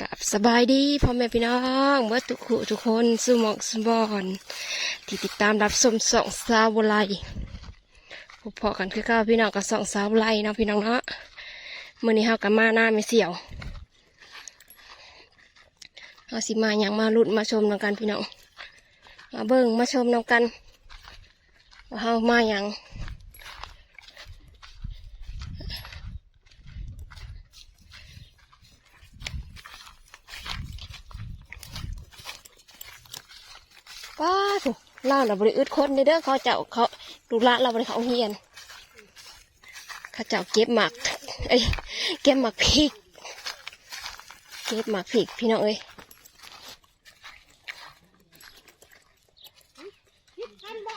กับสบายดีพ่อแม่พี่น้องเมื่อทุกคทุกคนสุมองสมบอนที่ติดตามรับชมสองสาวไลพบพอกันคือเก้าพี่น้องกับสองสาวไลเนาะพี่น้องเนาะมื่อนี้เฮากับมาหน้าไม่เสี่ยวเฮาสิมาอย่างมาลุ้นมาชมนำกันพี่น้องมาเบิ่งมาชมนำกันว่าเฮามาอย่าง ป้าถูกเล่าเราบริอึดคนเด้อเขาเจ้าเขาดูละเราบริเขาเฮียนเขาเจ้าเก็บหมากเอ้ยเก็บหมากพริก เก็บหมากพริกพี่น้องเอ้ยพิษกันบ่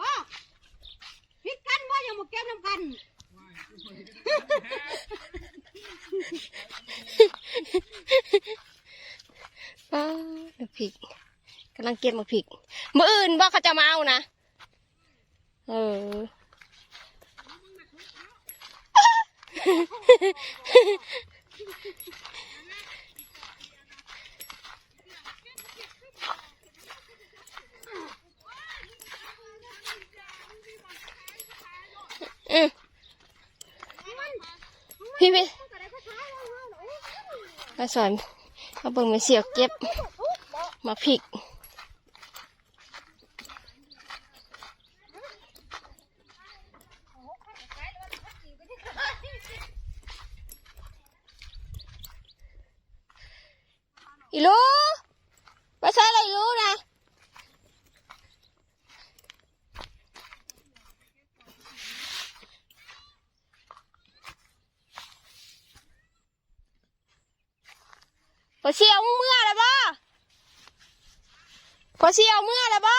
บ่พิษกันบ่อย่ามาเก็บน้ำกันป้าหมากพริกกำลังเก็บมากพริกมื่ออื่นบ่าเขาจะมาเอานะ เออพี่พี่มาสอนมาเบิ่งมาเสียเก็บมาพริก อีลู ไปใช้อะไรอีลูนะพอเชียวเมื่อแล้วบ่พอเชียวเมื่อแล้วบ่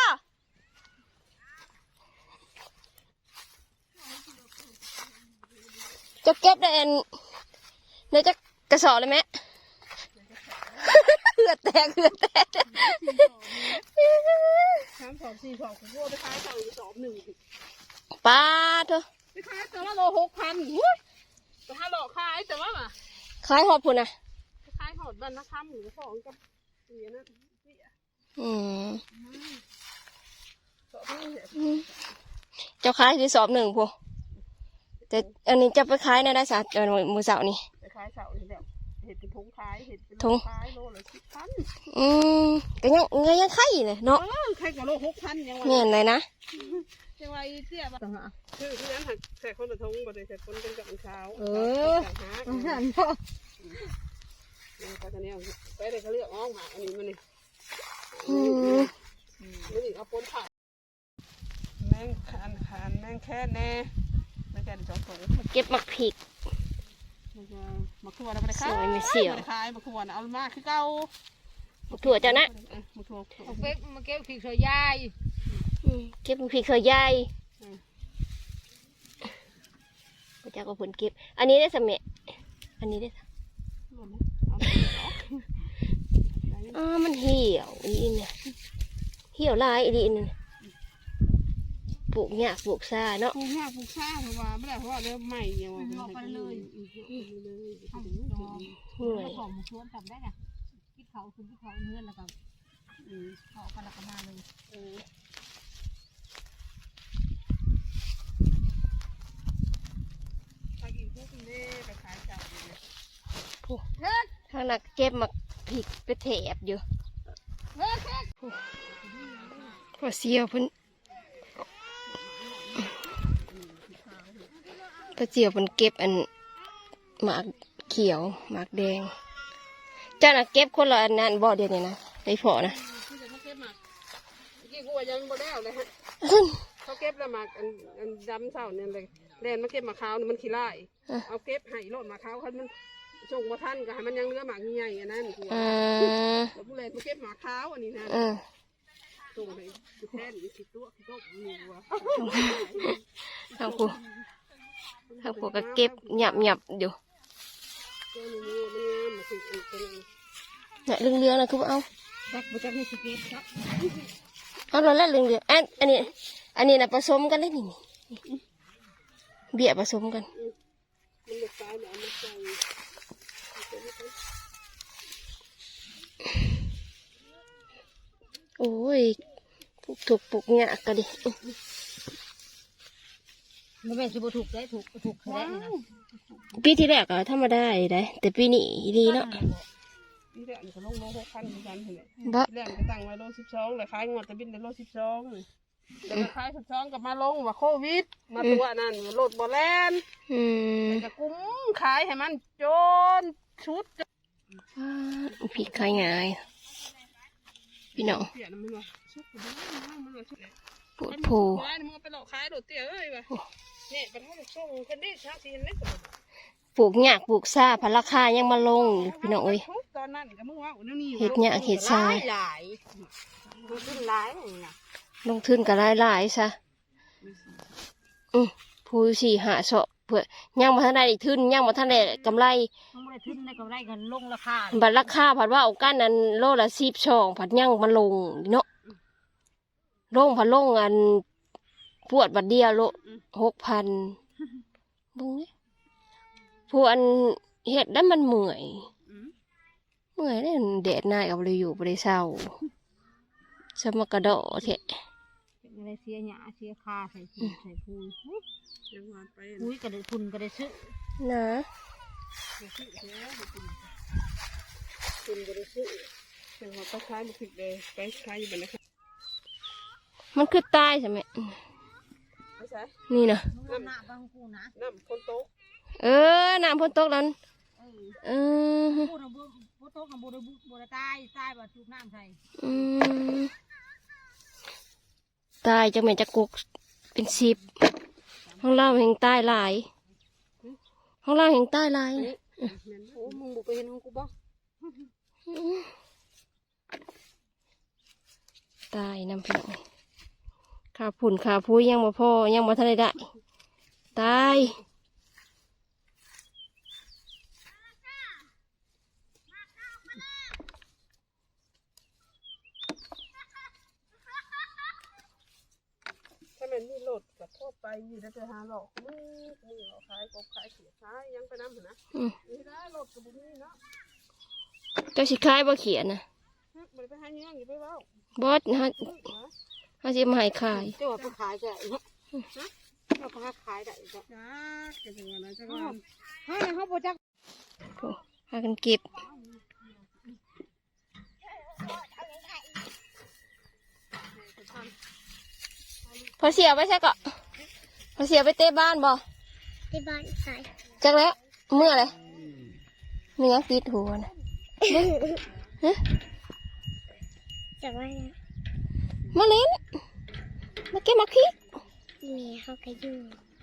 จะเก็บได้อันเดี๋ยวจะกระสอบเลยไหม เหือดแตกเหือดแตกสามสองสี่สองผมว่าไปขายเขาอีกสองหนึ่งป้าเถอะไปขายแต่ว่าโลหกพันหุ้ยไปหาหลอกขายแต่ว่ามาขายหอบพุ่นนะไปขายหอดบันนะคำหรือของกับเสียนะเสียอืมสองพันเสียเจ้าขายที่สอบหนึ่งพวกแต่อันนี้จะไปขายในได้สัตว์เออมือเสาร์นี่ไปขายเสานี่แบบ เห็ดเป็นถุงขายเห็ดเป็นถุงขายโลละสิบพันอืมก็ยังไงยังไข่เลยเนาะเออใครกับโลหกพันยังแม่ไงนเลยนะยังไงเสียบ้างฮะคือที่นั้นหักใส่คนละทงบ่ได้ใส่คนเป็นกับเช้าเออหากันนี่ก็จะเนี่ยไปเลยเขาเลือกอ้อมหาอันนี้มันนี่อืมไม่ถึงเอาปนผักแมงคานคานแมงแค่แน่แมงแค่สองถุงมาเก็บมักผิก มันจะมาขวดเอาไปขายสวยไม่เสี่ยวอาไปขายมาขวดเอามากคือเก่ามักถั่วเจ้านะเออมาขวดเอาเก็บมาเก็บผิดเฉยยายอืมเก็บมักผิกเคยใหญ่อืมพระเจ้าก็ผลเก็บ อันนี้ได้สมัยอันนี้ได้สเอาไปเอาอ๋อมันเหี่ยวอีเนี่ยเหี่ยวลายอีนี่ ปลูกเนี่ยากปลูกซ่าเนาะปลูกหญ้าปลูกข้าวเพราะว่าไม่ได้เพราะว่าเริ่มใหม่เนี่ยว่ะเอาไปเลยเอาไปเลยเอาดองเหนื่อยแล้วของมาชวนทำได้ไงคิดเขาคือคิดเขาเงื่อนแล้วก็อืมเขากันแล้วก็มาเลยเออไปอีกพวกนี้ไปขายจับเลยทางนักเก็บมักผิกไปแถบอยู่เฮ้ยเฮ้ยพอเสียวเพิ่น พอเสียวเพิ่นเก็บอันหมากเขียวหมากแดง เจ้าน่ะเก็บคนละอันนั้นบ่เดียวนี้นะได้พอนะคือจะมาเก็บหมากเมื่อกี้กูว่ายังบ่ได้เอาเลยฮะอื้อเขาเก็บแล้วหมากอันอันดำเศร้าเนี่ยเลยแลนมาเก็บหมากขาวนี่มันขี้ไล่อะเอาเก็บให้โลดหมากขาวคันมันส่งมาท่านก็ให้มันยังเหลือหมากใหญ่ๆอันนั้นกูอืว่ามแล้วผู้แลนมาเก็บหมากขาวอันนี้นะอืมส่งให้กูแทนอีกสิตัวสิตัวกูว่ะทางผู้ ทางผัวก็เก็บหยับหยับอยู่เนี่ยเรื่องเรื่องนะคือเอาเอาเราละเรื่องเรื่องอันอันนี้ อันนี้นะผสมกันเลยนี่เบียผสมกันโอ้ยปกถูกปลูกเนี่ยก็ดี ดิมันเป็นสิบถูกได้ถูกถูกแค่นี้นะปีที่แรกก็ธรรมดาอยู่ได้ แต่ปีนี้ดีเนาะนี่แหละมันก็ลงโลหกพันเหมือนกันเห็นไหมบ่แรกมันก็ตั้งไว้โลสิบสองเลยขายงวดแต่บินแต่โลสิบสองเลยแต่มาขายสิบสองกับมาลงว่าโควิด มาตัวนั่นรถบ่แลนอืมแต่ก็กุ้มขายให้มันจนชุดจนผีขายง่ายพี่น้องเตี้ยนะมึงว่าชุดกูดูนะมึงว่าชุดปวดโพขายมึงเอาไปหลอกขายโดดเตี้ยเอ้ยว่ะเนี่ยเป็นห้องส่งคนนี้ชาสีเล็กกว่าปลูกหยากปลูกซ่าพันราคายังมาลงอยู่พี่น้องเอ้ยทุกตอนนั้นก็มึงว่าอุ้ยนี่เห็ดหยากเห็ดทรายหลายมันขึ้นหลายนี่นะลงทุนกับหลายๆซะอือผู้สี่หาเสาะเพื่อยังมาทันได้ทุนยังมาทันได้กำไรมันไม่ได้ขึ้นได้กำไรกันลงราคาบัตรราคาผัดว่าเอากันนั้นโลละสิบช่องผัดยังมาลงเนาะลงผัดลงอัน ปวดบัดเดียวโลหกพันบุ้งเนี่ยผู้อันเห็ดได้มันเมื่อยเมื่อยได้แดดหน้ากับเลยอยู่บริเศร้าสมากระโดดเถอะเป็นอะไรเสียหยาเสียคาใส่ถุงใส่พูยยังมาไปพูยก็ได้ทุนก็ได้ซื้อนะทุนก็ได้ซื้อยังมาไปขายมาผิดเลยไปขายอยู่บนนะครับมันคือตายใช่ไหมไม่ใช่นี่นะน้ำหน้าบางกูนะน้ำคนโต๊ะเออน้ำพ้นตกแล้วเออเออพูดนะบุบุโต๊ะกับบุได้บุบุได้ตายตายแบบทุกน้ำใส่อืมตายจะเหม็นจะกุกเป็นสิบห้องเราเห็นตายหลายห้องเราเห็นตายหลายนะโอ้มึงบุไปเห็นของกูบ่ตายน้ำพี่น้อง ขาผุ่นขาพุ้ยยังมาพ่อยังมาทันได้ได้ตายถ้ามันมีรถกับทั่วไปอยู่แล้วจะหาหลอกมือมือเราขายกบขายเขียขายยังไปน้ำเหรอนะอืมนี่ได้รถกับบุญนี่เนาะเจ้าสิคายบ่เขียนนะมันไปหาเงี้ยอยู่ไปเว้าบอสฮะ ฮะสิมาให้ขายเจ้าว่าไปขายก็ได้เนาะเราก็หาขายได้ก็จ้าเกิดยังไงนะจังหวะเฮ้ยเขาบ่จักโอ้พากันเก็บพอเสียไปใช่ก็พอเสียไปเตะบ้านบ่ที่บ้านใส่จักแล้วเมื่อไรมียังติดหัวนะจะว่า มาเล่น มาเก็บมาคิกแม่เขาก็อยู่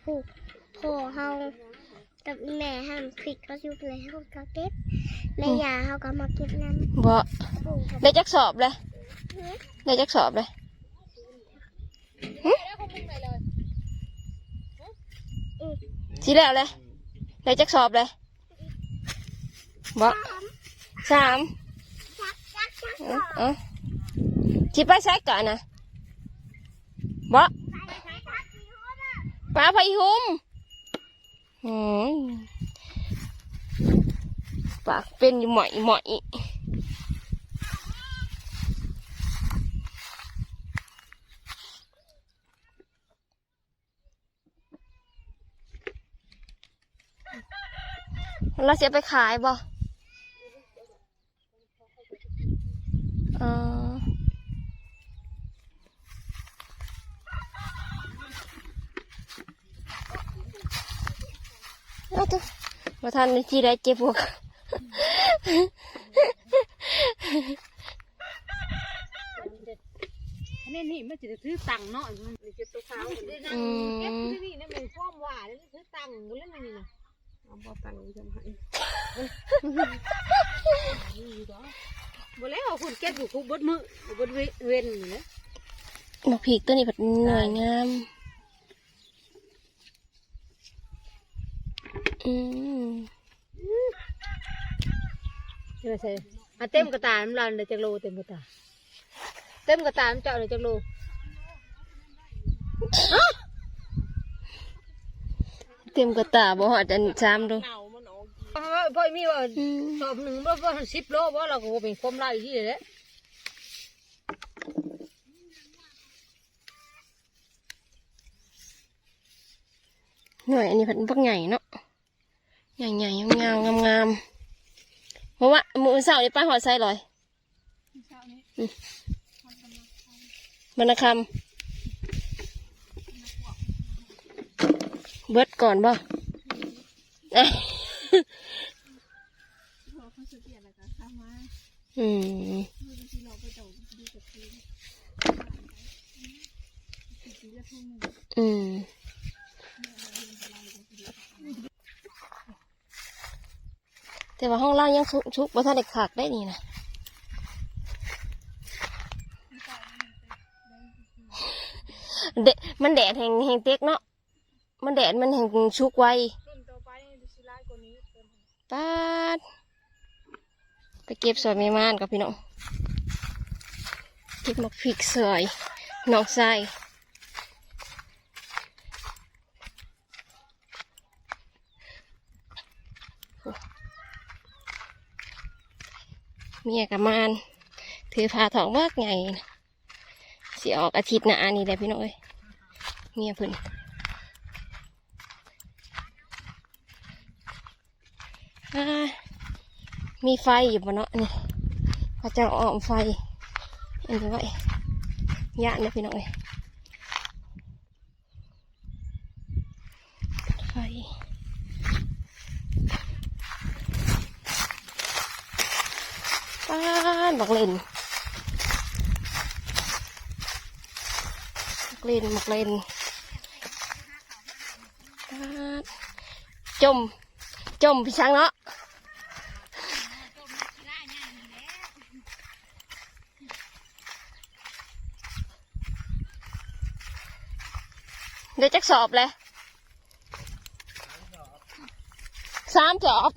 ผูกพ่อเขากับแม่ห้ามคลิกเขาอยู่เลยเขาก็เก็บแม่ยาเขาก็มาเก็บน้ำบ่ปลูกกับได้จักสอบเลยได้จักสอบเลยหึสิแล้วเลยได้จักสอบเลยบ่สามจักจักเอ้าเอ้า สิไปใช้ก่อนนะบ่ปลาพะอีหุมโอ้ยปากเป็นอยู่หมอยหมอยเราเสียไปขายบ่เออ เอาตัวมาทันที่ได้เจ็บพวกอันนี้นี่มันจะได้ซื้อตังค์เนาะมันนี่เก็บตัวขาวเดี๋ยวนั่งเก็บที่นี่นี่มันฟ้อมว่าแล้วซื้อตังค์กูเล่นมันนี่นะเอาบ่ตังค์ทำให้บ่แล้วคุณเก็บอยู่คุกบดมือบดเว้นนี่นะมาผีกตัวนี้แบบหน่วยงาม อืมนี่มาใส่อ่เต็มกระตาน้ำลายเลยจักโลเต็มกระตา เต็มกระตาน้ำเจาะเลยจักโลเต็มกระตาบ่หอดอันซ้ำดูพ่อมีว่าสอบหนึ่งบ่บ่สิบโลบ่าเราก็เป็นควมไล่ที่เลยหน่อยอันนี้พันพวกใหญ่เนาะ ใหญ่ใหญ่ๆงามงามงามๆเพราะว่ามือเสาร์นี่ป้าหอดใส่ลอยอืมมันนะคำเบิดก่อนบ่เอ้ยอืมอืม แต่ว่าห้องล่างยังชุกบ่ทันได้ขากได้นี่นะเดมันแดดแห่งแห่งเต็กเนาะ มันแดดมันแห่งชุกไวต้นต่อไปดูสิร้ายกว่านี้ต้นปาดไปเก็บสวยไม่มานกับพี่น้อง เก็บมาพริกสวยน้องใส่ เมียกับมานถือพาถองมากไงนะสิออกอาทิตย์หน้านี่แหละพี่น้อยเมียพิ่นมีไฟอยู่บนเนาะนี่เขาจะเอาออมไฟอันนี้ไว้ยะเนี่ยพี่น้องเอ้ยไฟ ป้านบักเลนบักเลนบักเลนจม จมพี่ช้างเนาะเดี๋ยวจะสอบเลยสามจอบ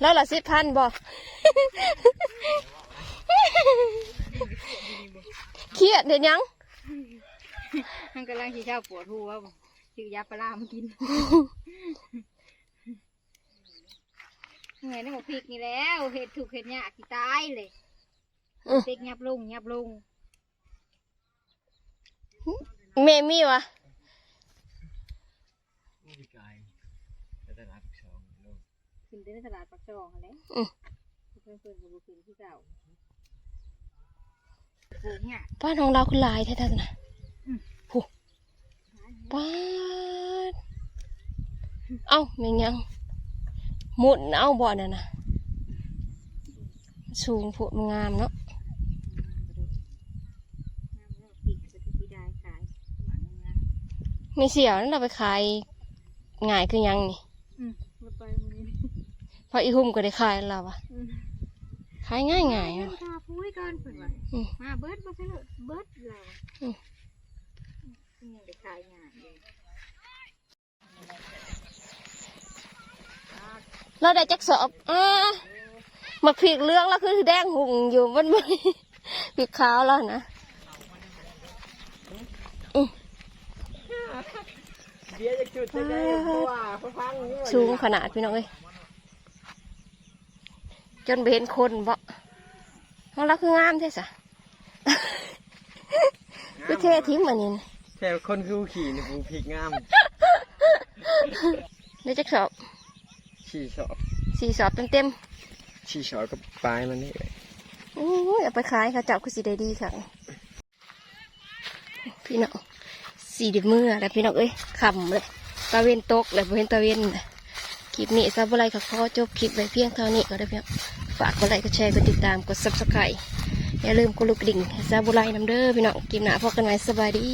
แล้วละสิบพันบ่ เครียดเดี๋ยวยังมันกำลังขี้ข้าวปวดหัวบ่ซื้อยาปลาร้ามากินเหนื่อยนี่บอกพริกนี่แล้วเห็ดถูกเห็ดยากที่ตายเลยอืมเต็กยับลงยับลงเมมี่วะพี่กายไปตลาดทุกสองโลกขึ้นไปในตลาดปักซองอะไรอืม เพื่อนเพื่อนกับบุขึ้นที่เก่า ปลูกเนี่ยบ้านของเราคือหลายแท้ๆนะอืมโหป้าดเอ้าแม่งยังหมุดเอาบ่อน่ะนะสูงผุดมันงามเนาะน้ำแล้วพริกจะที่ได้ขายประมาณนั้นนะไม่เสียวนั่นเราไปขายง่ายคือยังนี่อืมรถไปมื้อนี้เพราะอีหุ่มก็ได้ขายแล้วเราอะอืมขายง่ายง่ายๆเออะทาพุ้ย ก่อนเพิ่นว่าอืม มาเบิดบ่ใช่เหรอเบิดแล้วอืมยังได้ขายงานอยู่เราได้จักสอบอ่ามาผีกเหลื้องแล้วคือแดงหุ่งอยู่มันไม่ผีกขาวแล้วนะเดี๋ยวจะจุดจะได้เพราะว่าเขาฟังอยู่สูงขนาดพี่น้องเอ้ยจนไปเห็นคนบ่ ของเราคืองามใช่สะคือเท่ทิ้งมานี่นะแต่คนคือขี่นี่กูพริกงามได้จักสอบขี่สอบสี่สอบเต็มเต็มขี่สอบกับปลายมันนี่เลยๆโอ้ยเอาไปขายเขาเจับคือสีได้ดีค่ะ พี่น้องสีดิบมือแล้วพี่น้องเอ้ยขำเลยตะเวนตกเลยบ่เห็นตะเวนเลยคลิปนี้ซาบุไรค่ะขอจบคลิปไว้เพียงเท่านี้ก็ได้เพียง ฝากกดไลค์กดแชร์กดติดตามกด subscribe อย่าลืมกดลูกดิ่งซาบุไรน้ำเด้อพี่น้องกินหนาพอกันไหมสบายดี